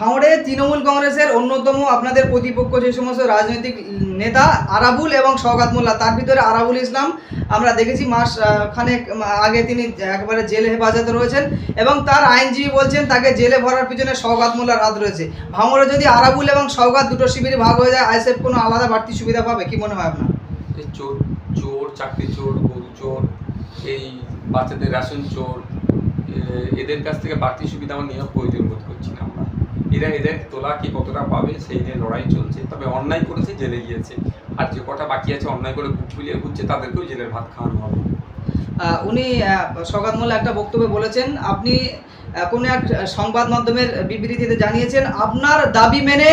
ভাঙড়ে তৃণমূল কংগ্রেসের অন্যতম আপনাদের প্রতিপক্ষ যে সমস্ত রাজনৈতিক নেতা আরাবুল এবং শওকাত মোল্লা, তার ভিতরে আরাবুল ইসলাম আমরা দেখেছি মাস খানেক আগে তিনি একবারে জেলে হেফাজতে রয়েছেন এবং তার আইনজীবী বলছেন তাকে জেলে ভরার পিছনে শওকাত মোল্লার হাত রয়েছে। ভাঙড়ে যদি আরাবুল এবং শওকাত দুটো শিবিরে ভাগ হয়ে যায় আইসেফ কোনো আলাদা বাড়তি সুবিধা পাবে? কি মনে হয় আপনার? চোর চোর, চাকরি চোর, গরু চোর, এই বাচ্চাদের রেশন চোর এদের কাছ থেকে বাড়তি সুবিধা আমার নিয়ে প্রয়োজন বোধ করছি না। এরা এদের তোলা কি কতটা পাবে, সেই নিয়ে লড়াই চলছে। তবে অন্যায় করেছে, জেলে গিয়েছে। আর যে কটা বাকি আছে, অন্যায় করে বুক ফুলিয়ে ঘুরছে, তাদেরকেও জেলের ভাত খাওয়ানো হবে। উনি সকাত মোল্লা একটা বক্তব্যে বলেছেন, আপনি কোনো এক সংবাদ মাধ্যমের বিবৃতিতে জানিয়েছেন, আপনার দাবি মেনে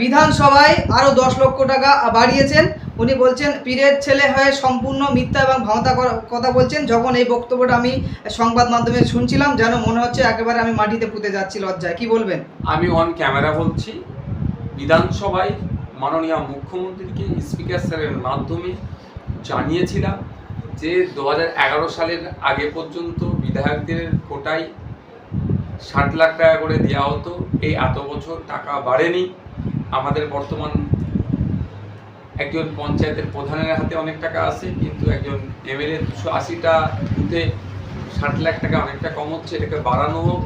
বিধানসভায় আরও দশ লক্ষ টাকা বাড়িয়েছেন। উনি বলছেন, পীরের ছেলে হয়ে সম্পূর্ণ মিথ্যা এবং ভাওতা কথা বলছেন, যখন এই বক্তব্যটা আমি সংবাদ মাধ্যমে শুনছিলাম, যেন মনে হচ্ছে একেবারে আমি মাটিতে পুঁতে যাচ্ছি লজ্জায়। কি বলবেন? আমি অন ক্যামেরা বলছি। বিধানসভায় মাননীয় মুখ্যমন্ত্রীকে স্পিকার স্যারের মাধ্যমে জানিয়েছিলাম যে দু হাজার এগারো সালের আগে পর্যন্ত বিধায়কদের কোটায় ষাট লাখ টাকা করে দেওয়া হতো। এই এত বছর টাকা বাড়েনি। আমাদের বর্তমান একজন পঞ্চায়েতের প্রধানের হাতে অনেক টাকা আছে, কিন্তু একজন এমএলএ দুশো আশিটা বুথে ষাট লাখ টাকা অনেকটা কম হচ্ছে, এটাকে বাড়ানো হোক,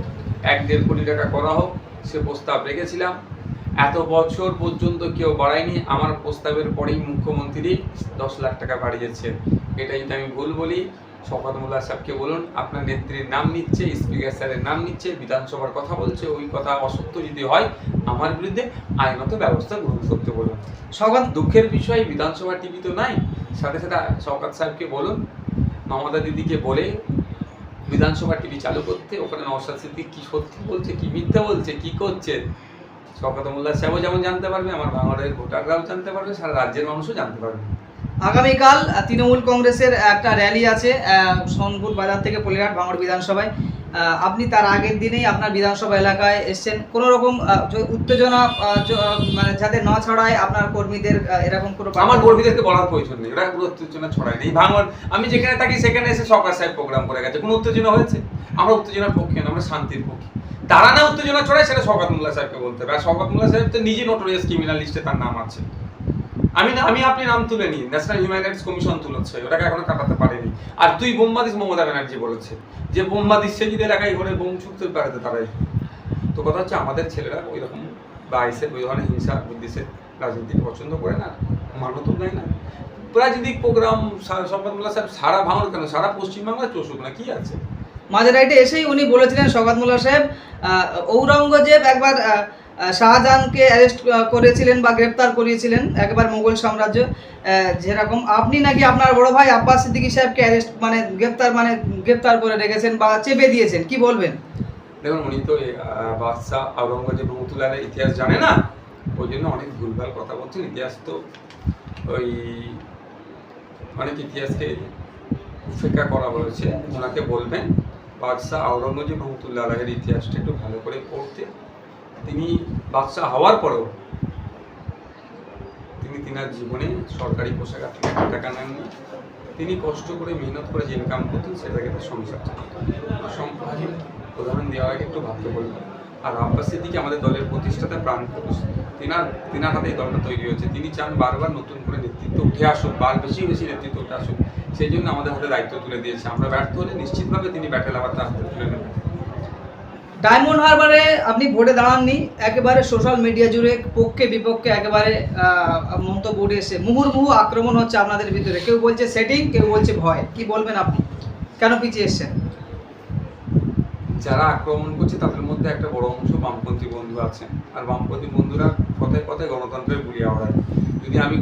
এক দেড় কোটি টাকা করা হোক, সে প্রস্তাব রেখেছিলাম। এত বছর পর্যন্ত কেউ বাড়ায়নি, আমার প্রস্তাবের পরেই মুখ্যমন্ত্রী দশ লাখ টাকা বাড়িয়েছে এটা যদি আমি ভুল বলি শপথ মোল্লা সাহেবকে বলুন আপনার নেত্রীর নাম নিচ্ছে স্পিকার স্যারের নাম নিচ্ছে বিধানসভার কথা বলছে ওই কথা অসত্য যদি হয় আমার বিরুদ্ধে আইনত ব্যবস্থা গ্রহণ করতে বলুন। সকাত দুঃখের বিষয় বিধানসভা টিভি তো নাই। সাথে সাথে শওকাত সাহেবকে বলুন মমতা দিদিকে বলে বিধানসভা টিভি চালু করতে ওখানে নওশাদ সিদ্দিক কী সত্যি বলছে কি মিথ্যা বলছে কি করছে? শওকাত মোল্লা সাহেবও যেমন জানতে পারবে আমার বাংলাদেশের ভোটাররাও জানতে পারবে সারা রাজ্যের মানুষও জানতে পারবে। আগামীকাল তৃণমূল কংগ্রেসের একটা র্যালি আছে সোনপুর বাজার থেকে পলিহাট ভাঙড় বিধানসভায়। আপনি তার আগের দিনেই আপনার বিধানসভা এলাকায় এসেছেন। কোনো রকম উত্তেজনা মানে যাতে না ছড়ায়, আপনার কর্মীদের এরকম কোনো আমার কর্মীদেরকে বলার প্রয়োজন নেই। ওরা কোনো উত্তেজনা ছড়ায় নেই। ভাঙর আমি যেখানে থাকি, সেখানে এসে সকাল সাহেব প্রোগ্রাম করে গেছে। কোনো উত্তেজনা হয়েছে? আমরা উত্তেজনার পক্ষে না, আমরা শান্তির পক্ষে। তারা না উত্তেজনা ছড়ায়, সেটা শওকত মোল্লা সাহেবকে বলতে হবে। আর শওকত মোল্লা সাহেব তো নিজে নোটোরিয়াস ক্রিমিনাল লিস্টে তার নাম আছে। আমি আমি আপনি নাম তুলে নিই ন্যাশনাল হিউম্যান রাইটস কমিশন তুলেছে, ওটাকে এখনও কাটাতে পারেনি। আর তুই বোম্বা দিস মমতা ব্যানার্জি বলেছে, যে বোম্বা সে যদি এলাকায় ঘরে বোম ছুটতে পারে তারাই তো কথা হচ্ছে, আমাদের ছেলেরা ওই রকম বা ওই ধরনের হিংসা বিদ্বেষের রাজনীতি পছন্দ করে না মানত দেয় না। রাজনৈতিক প্রোগ্রাম সম্পাদমূল্লা সাহেব সারা ভাঙর কেন? সারা পশ্চিমবাংলা চষুক না, কি আছে? মাঝে রাইটে এসেই উনি বলেছিলেন শওকাত মোল্লা সাহেব ঔরঙ্গজেব একবার শাহজাহানকে অ্যারেস্ট করেছিলেন বা গ্রেপ্তার করিয়েছিলেন একবার মোগল সাম্রাজ্য যেরকম। আপনি নাকি আপনার বড় ভাই আব্বাস সিদ্দিকী সাহেবকে অ্যারেস্ট মানে গ্রেপ্তার মানে গ্রেপ্তার করে রেখেছেন বা চেপে দিয়েছেন, কি বলবেন? দেখুন, উনি তো বাদশাহ আওরঙ্গজেব রহমতুল্লাহের ইতিহাস জানে না, ওই জন্য অনেক ভুলভাল কথা বলছেন। ইতিহাস তো ওই অনেক ইতিহাসকে উপেক্ষা করা হয়েছে। ওনাকে বলবেন, বাদশাহ আওরঙ্গজেব রহমতুল্লাহ আলহের ইতিহাসটা একটু ভালো করে পড়তে। তিনি বাদশাহ হওয়ার পরেও তিনি তিনার জীবনে সরকারি পোশাক থেকে টাকা নেননি তিনি কষ্ট করে মেহনত করে যে ইনকাম করতেন, সেটাকে তার সংসার সম্পর্কে উদাহরণ দেওয়ার আগে একটু ভাবতে বলবেন আর আব্বাস সিদ্দিকি আমাদের দলের প্রতিষ্ঠাতা প্রাণ পুরুষ। তিনার তিনার হাতে এই দলটা তৈরি হয়েছে। তিনি চান বারবার নতুন করে নেতৃত্ব উঠে আসুক, বার বেশি বেশি নেতৃত্ব উঠে আসুক। সেই জন্য আমাদের হাতে দায়িত্ব তুলে দিয়েছে। আমরা ব্যর্থ হলে নিশ্চিতভাবে তিনি ব্যাটেল আবার তার হাতে তুলে নেবেন। ডায়মন্ড হারবারে আপনি ভোটে দাঁড়াননি, একেবারে সোশ্যাল মিডিয়া জুড়ে পক্ষে বিপক্ষে একেবারে মন্তব্য উঠে এসে মুহুর্মুহু আক্রমণ হচ্ছে আপনাদের ভিতরে। কেউ বলছে সেটিং কেউ বলছে ভয়। কি বলবেন আপনি? কেন পিছিয়ে এসছেন? যারা আক্রমণ করছে, তাদের মধ্যে একটা বড় অংশ বামপন্থী বন্ধু আছেন। আর বামপন্থী বন্ধুরা কথায় কথায় গণতন্ত্রের বুলিয়া ওড়ায় যদি আমি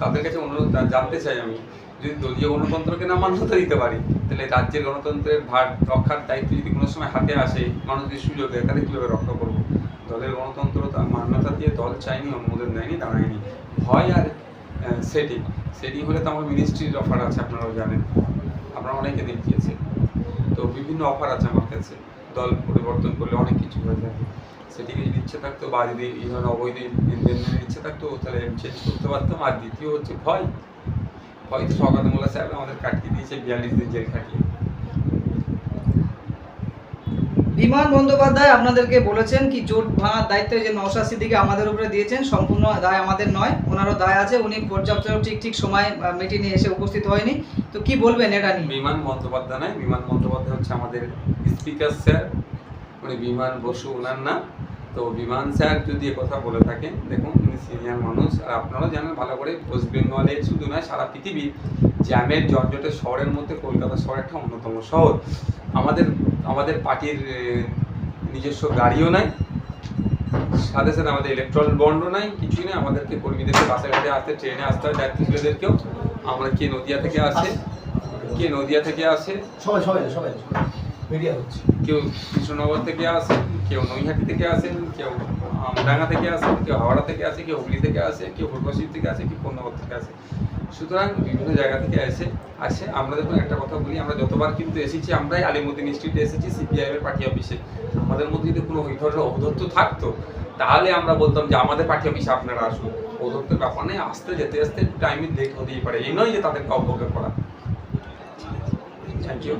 তাদের কাছে অনুরোধ, জানতে চাই আমি যদি দলীয় গণতন্ত্রকে না মান্যতা দিতে পারি, তাহলে রাজ্যের গণতন্ত্রের ভার রক্ষার দায়িত্ব যদি কোনো সময় হাতে আসে, মানুষ যদি সুযোগ দেয়, তাহলে কীভাবে রক্ষা করব? দলের গণতন্ত্র তার মান্যতা দিয়ে দল চায়নি অনুমোদন দেয়নি, দাঁড়ায়নি। ভয় আর সেটিং। সেটিং হলে তো আমার মিনিস্ট্রির অফার আছে, আপনারাও জানেন। আপনারা অনেকে দেখিয়েছে তো বিভিন্ন অফার আছে আমার কাছে। দল পরিবর্তন করলে অনেক কিছু হয়ে যাবে। সেটিকে যদি ইচ্ছে থাকতো বা যদি অবৈধ ইচ্ছে থাকতো, তাহলে চেঞ্জ করতে পারতাম। আর দ্বিতীয় হচ্ছে ভয়। হয়তো সকাল মোল্লা সাহেব আমাদের কাটিয়ে দিয়েছে বিয়াল্লিশ দিন জেল খাটিয়ে। বিমান বন্দ্যোপাধ্যায় আপনাদেরকে বলেছেন কি জোট ভাঙার দায়িত্ব যে নওশাদ সিদ্দিকে আমাদের উপরে দিয়েছেন সম্পূর্ণ দায় আমাদের নয় ওনারও দায় আছে উনি পর্যাপ্ত ঠিক ঠিক সময় মিটিংয়ে এসে উপস্থিত হয়নি। তো কি বলবেন এটা নিয়ে? বিমান বন্দ্যোপাধ্যায় নয় বিমান বন্দ্যোপাধ্যায় হচ্ছে আমাদের স্পিকার স্যার উনি বিমান বসু ওনার নাম তো বিমান স্যার যদি কথা বলে থাকেন দেখুন উনি সিনিয়র মানুষ আর আপনারাও জানেন ভালো করে ওয়েস্ট বেঙ্গলে শুধু নয় সারা পৃথিবীর জ্যামের জঞ্জটের শহরের মধ্যে কলকাতা শহর একটা অন্যতম শহর। আমাদের আমাদের পার্টির নিজস্ব গাড়িও নাই সাথে সাথে আমাদের ইলেকট্রল বন্ডও নাই কিছুই নেই। আমাদেরকে কর্মীদেরকে বাসে ঘাটে আসতে ট্রেনে আসতে হয় যাত্রীদেরকেও আমরা কে নদিয়া থেকে আসে কে নদিয়া থেকে আসে? সবাই সবাই সবাই। মিডিয়া হচ্ছে। কেউ কৃষ্ণনগর থেকে আসেন, কেউ নৈহাটি থেকে আসেন, কেউ আমডাঙ্গা থেকে আসেন, কেউ হাওড়া থেকে আসে কেউ হুগলি থেকে আসে কেউ ফুটবাসী থেকে আসে কেউ কোন্নগর থেকে আসে সুতরাং বিভিন্ন জায়গা থেকে এসে, আসে। আমরা দেখুন একটা কথা বলি, আমরা যতবার কিন্তু এসেছি, আমরাই আলিমুদ্দিন স্ট্রিটে এসেছি সিপিআইএম এর পার্টি অফিসে। আমাদের মধ্যে যদি কোনো ওই ধরনের ঔদ্ধত্য থাকতো, তাহলে আমরা বলতাম যে আমাদের পার্টি অফিসে আপনারা আসুন। ঔদ্ধত্যের ব্যাপার নেই আসতে যেতে, আসতে টাইমে লেট হতেই পারে। এই নয় যে তাদেরকে অবজ্ঞা করা। Thank you